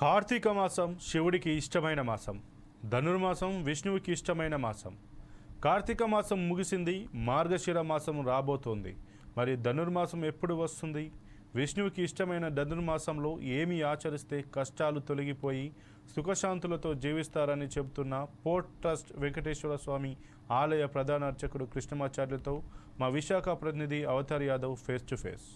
కార్తీక మాసం శివుడికి ఇష్టమైన మాసం ధనుర్మాసం విష్ణువుకి ఇష్టమైన మాసం. కార్తీక మాసం ముగిసింది మార్గశిర మాసం రాబోతోంది. మరి ధనుర్మాసం ఎప్పుడు వస్తుంది? విష్ణువుకి ఇష్టమైన ధనుర్మాసంలో ఏమి ఆచరిస్తే కష్టాలు తొలగిపోయి సుఖశాంతులతో జీవిస్తారని చెబుతున్న పోర్ట్ ట్రస్ట్ వెంకటేశ్వర స్వామి ఆలయ ప్రధాన అర్చకుడు కృష్ణమాచార్యులతో మా విశాఖ ప్రతినిధి Avatar Yadav face to face.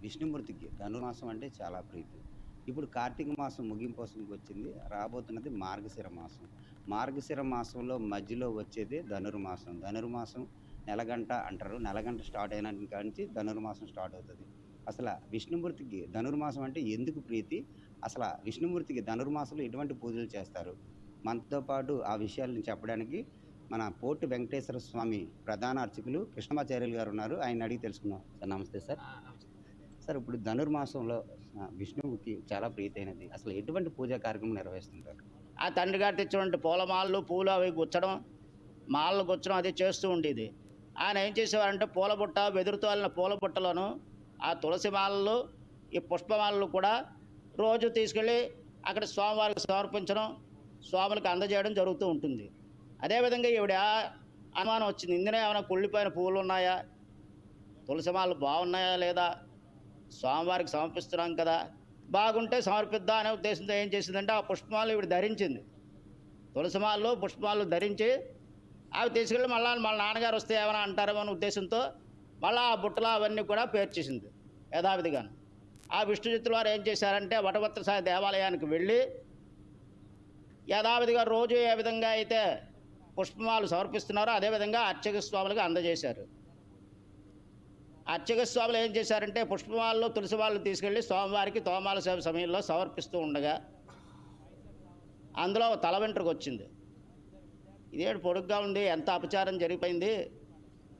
విష్ణుమూర్తికి ధనుర్మాసం అంటే చాలా ప్రీతి. ఇప్పుడు కార్తీక మాసం ముగింపు వస్తుంది వచ్చింది. రాబోతున్నది మార్గశిర మాసం. మార్గశిర మాసంలో మధ్యలో వచ్చేది ధనుర్మాసం. ధనుర్మాసం నెలగంట అంటారు. నెలగంట స్టార్ట్ అయిన నుంచి ధనుర్మాసం స్టార్ట్ అవుతుంది. అసలు విష్ణుమూర్తికి ధనుర్మాసం అంటే ఎందుకు ప్రీతి? అసలు విష్ణుమూర్తికి ధనుర్మాసంలో ఎటువంటి పూజలు చేస్తారు? మనతో పాటు ఆ విషయాలను చెప్పడానికి మన పోర్టు వెంకటేశ్వర స్వామి ప్రధాన అర్చకులు కృష్ణమాచార్యులు గారు ఉన్నారు. ఆయన అడిగి తెలుసుకుందాం. సార్ నమస్తే సార్. సార్ ఇప్పుడు ధనుర్మాసంలో ఆ, విష్ణువుకి చాలా ప్రీతైనది అసలు ఎటువంటి పూజా కార్యక్రమం నిర్వహిస్తుంటారు? ఆ తండ్రి గారు తెచ్చినటువంటి పూలమాలలు పూలు అవి గుచ్చడం మాలలు గుచ్చడం అది చేస్తూ ఉండేది. ఆయన ఏం చేసేవారంటే పూల బుట్ట వెదురుతో వెళ్ళిన పూల బుట్టలను ఆ తులసి మాలలు ఈ పుష్పమాలలు కూడా రోజు తీసుకెళ్ళి అక్కడ స్వామివారికి సమర్పించడం స్వాములకు అందజేయడం జరుగుతూ ఉంటుంది. అదేవిధంగా ఈవిడ అనుమానం వచ్చింది ఇందులో ఏమైనా కుళ్ళిపోయిన పువ్వులు ఉన్నాయా? తులసి మాలలు బాగున్నాయా లేదా? స్వామివారికి సమర్పిస్తున్నాం కదా. బాగుంటే సమర్పిద్దాం అనే ఉద్దేశంతో ఏం చేసిందంటే ఆ పుష్పమాలు ఇవి ధరించింది. తులసిమాలు పుష్పమాలు ధరించి అవి తీసుకెళ్ళి మళ్ళీ మళ్ళీ నాన్నగారు వస్తే ఏమైనా అంటారేమో అనే ఉద్దేశంతో మళ్ళీ ఆ బుట్టలు అవన్నీ కూడా పేర్చేసింది యథావిధిగాను. ఆ విష్ణుచిత్తుల వారు ఏం చేశారంటే వటవత్ర సాయి దేవాలయానికి వెళ్ళి యథావిధిగా రోజు ఏ విధంగా అయితే పుష్పమాలు సమర్పిస్తున్నారో అదేవిధంగా అర్చక స్వాములకు అందజేశారు. అర్చక స్వాములు ఏం చేశారంటే పుష్పమాలలో తులసిమాలను తీసుకెళ్ళి స్వామివారికి తోమాల సేవ సమయంలో సమర్పిస్తూ ఉండగా అందులో తల వెంట్రుకు వచ్చింది. ఇదేడు పొడుగ్గా ఉంది ఎంత అపచారం జరిగిపోయింది?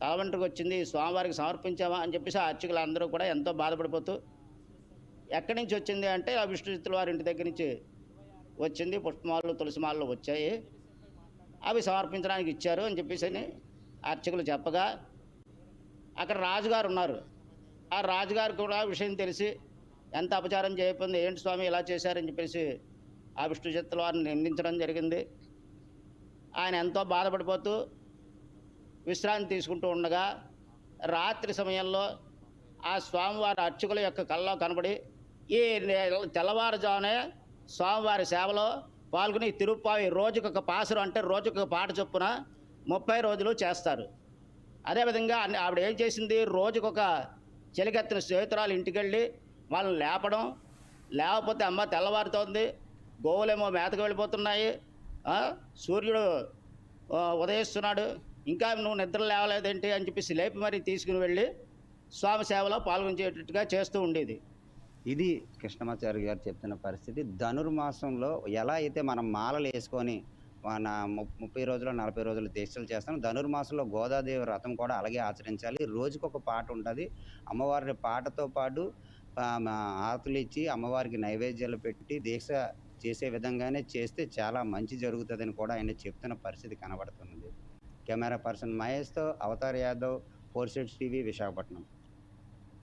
తల వెంట్రుకు వచ్చింది స్వామివారికి సమర్పించామా అని చెప్పేసి ఆ అర్చకులు అందరూ కూడా ఎంతో బాధపడిపోతూ ఎక్కడి నుంచి వచ్చింది అంటే ఆ విష్ణుచిత్తుల వారి ఇంటి దగ్గర నుంచి వచ్చింది. పుష్పమాలలు తులసిమాలలు వచ్చాయి. అవి సమర్పించడానికి ఇచ్చారు అని చెప్పేసి అని అర్చకులు చెప్పగా అక్కడ రాజుగారు ఉన్నారు. ఆ రాజుగారు కూడా విషయం తెలిసి ఎంత అపచారం చేయకపోయింది ఏంటి స్వామి ఇలా చేశారని చెప్పేసి ఆ విష్ణు చిత్తుల వారిని నిందించడం జరిగింది. ఆయన ఎంతో బాధపడిపోతూ విశ్రాంతి తీసుకుంటూ ఉండగా రాత్రి సమయంలో ఆ స్వామివారి అర్చకుల యొక్క కళ్ళలో కనబడి ఈ తెల్లవారుజామునే స్వామివారి సేవలో పాల్గొని తిరుప్పావి రోజుకొక పాసురు అంటే రోజుకొక పాట చొప్పున ముప్పై రోజులు చేస్తారు. అదేవిధంగా ఆవిడ ఏం చేసింది? రోజుకొక చెలికెత్తిన స్నేహితురాలు ఇంటికి వెళ్ళి వాళ్ళని లేపడం లేకపోతే అమ్మ తెల్లవారుతోంది గోవులేమో మేతకు వెళ్ళిపోతున్నాయి సూర్యుడు ఉదయిస్తున్నాడు ఇంకా నువ్వు నిద్ర లేవలేదేంటి? అని చెప్పేసి లేపి మరి తీసుకుని వెళ్ళి స్వామి సేవలో పాల్గొనేటట్టుగా చేస్తూ ఉండేది. ఇది కృష్ణమాచార్య గారు చెప్తున్న పరిస్థితి. ధనుర్మాసంలో ఎలా అయితే మనం మాలలు వేసుకొని ముప్పై రోజులు నలభై రోజులు దీక్షలు చేస్తాం ధనుర్మాసంలో గోదాదేవి వ్రతం కూడా అలాగే ఆచరించాలి. రోజుకొక ఒక పాట ఉంటుంది. అమ్మవారి పాటతో పాటు మా ఆరతులు ఇచ్చి అమ్మవారికి నైవేద్యాలు పెట్టి దీక్ష చేసే విధంగానే చేస్తే చాలా మంచి జరుగుతుందని కూడా ఆయన చెప్తున్న పరిస్థితి కనబడుతున్నది. Camera person మహేష్తో Avatar Yadav four sides TV Visakhapatnam.